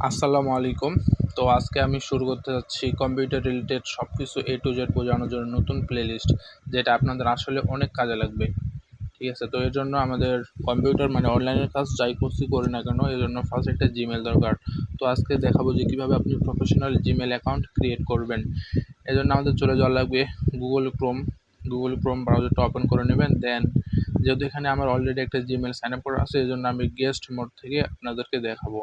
আসসালামু আলাইকুম। তো আজকে আমি শুরু করতে যাচ্ছি কম্পিউটার রিলেটেড সব কিছু এ টু জেড বোঝানোর জন্য নতুন প্লেলিস্ট যেটা আপনাদের আসলে অনেক কাজে লাগবে। ঠিক আছে? তো এর জন্য আমাদের কম্পিউটার মানে অনলাইনের কাজ যাই করছি করি না কেন, এর জন্য ফার্স্ট একটা জিমেল দরকার। তো আজকে দেখাবো যে কীভাবে আপনি প্রফেশনাল জিমেল অ্যাকাউন্ট ক্রিয়েট করবেন। এর জন্য আমাদের চলে যাওয়া লাগবে গুগল ক্রোম গুগল ক্রোম ব্রাউজারটা ওপেন করে নেবেন দেন যেহেতু এখানে আমার অলরেডি একটা জিমেল সাইন আপ করা আছে এই জন্য আমি গেস্ট মোড থেকে আপনাদেরকে দেখাবো।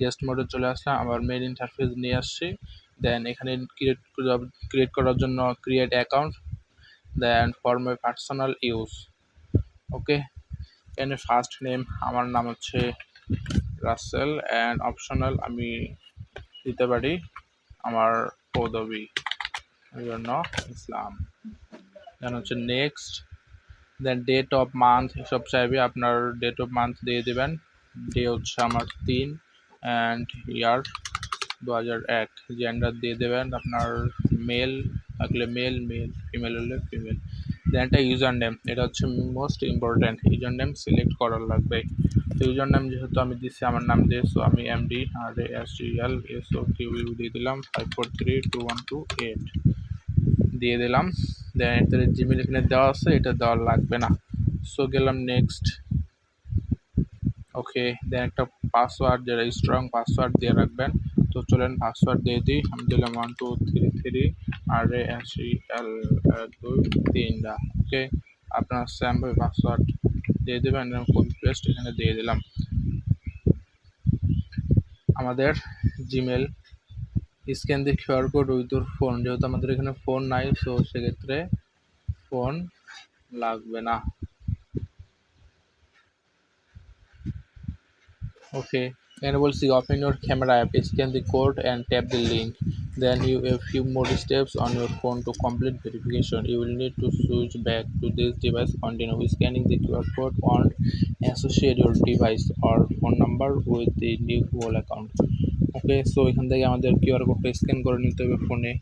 গেস্ট মোডে চলে আসলাম আমার মেন ইন্টারফেস নিয়ে আসছি। দেন এখানে ক্রিয়েট ক্রিয়েট করার জন্য create account then for my personal use okay এখানে ফার্স্ট নেম আমার নাম হচ্ছে রাসেল অ্যান্ড অপশনাল আমি দিতে পারি আমার পদবি জন্য ইসলাম দেন হচ্ছে next then date of month এসব চাইবে, আপনার ডেট অফ মান্থ দিয়ে দেবেন। ডে হচ্ছে আমার তিন অ্যান্ড ইয়ার দু হাজার এক। জেন্ডার দিয়ে দেবেন, আপনার মেল থাকলে মেল মেল ফিমেল হলে ফিমেল দেন একটা ইউজার নেম এটা হচ্ছে most important user name select করার লাগবে। তো ইউজার নেম যেহেতু আমি দিচ্ছি আমার নাম দিয়ে সো আমি MD R S L S O Q দিয়ে দিলাম five four three two one two eight দিয়ে দিলাম। দেন এটার জিমেল এখানে দেওয়া আছে, এটা দেওয়া লাগবে না। সো গেলাম নেক্সট ওকে দেন একটা পাসওয়ার্ড যেটা স্ট্রং পাসওয়ার্ড দিয়ে রাখবেন। তো চলেন পাসওয়ার্ড দিয়ে দিই। আমি দিলাম one two three three R A E L দুই তিনটা ওকে আপনার স্যাম্পল পাসওয়ার্ড দিয়ে দেবেন কপি পেস্ট এখানে দিয়ে দিলাম। আমাদের Gmail স্ক্যান দিয়ে কিউআর কোড উইথ ফোন যেহেতু আমাদের এখানে ফোন নাই সো সেক্ষেত্রে ফোন লাগবে না okay এখানে বলছি open your camera app scan the code and tap the link then you a few more steps on your phone to complete verification you will need to switch back to this device continue scanning the qr code and associate your device or phone number with the new google account Okay so এখান থেকে আমাদের QR কোডটা scan করে নিতে হবে ফোনে